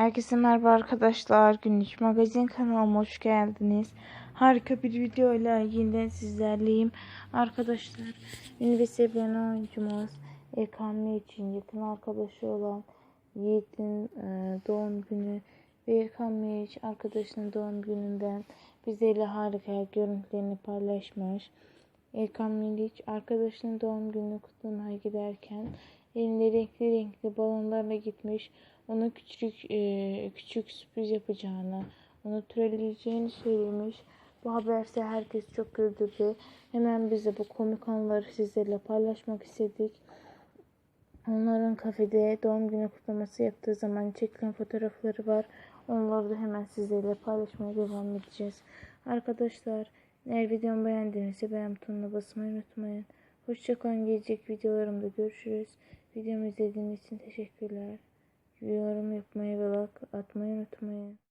Herkese merhaba arkadaşlar. Günlük magazin kanalıma hoş geldiniz. Harika bir videoyla yine sizlerleyim. Arkadaşlar ünlü ve sevilen oyuncumuz Erkan için yakın arkadaşı olan Yiğit'in e, doğum günü ve Erkan Meriç arkadaşının doğum gününden bizlerle harika görüntülerini paylaşmış. Erkan Meriç arkadaşının doğum gününü kutlamaya giderken elinde renkli renkli balonlarla gitmiş. Ona küçük e, küçük sürpriz yapacağını, onu trolleyeceğini söylemiş. Bu haberse herkes çok güldürdü. Hemen biz de bu komik anları sizlerle paylaşmak istedik. Onların kafede doğum günü kutlaması yaptığı zaman çekilen fotoğrafları var. Onları da hemen sizlerle paylaşmaya devam edeceğiz. Arkadaşlar eğer videomu beğendiğinizde beğen butonuna basmayı unutmayın. Hoşçakalın. Gelecek videolarımda görüşürüz. Videomu izlediğiniz için teşekkürler. Yorum yapmayı ve like atmayı unutmayın.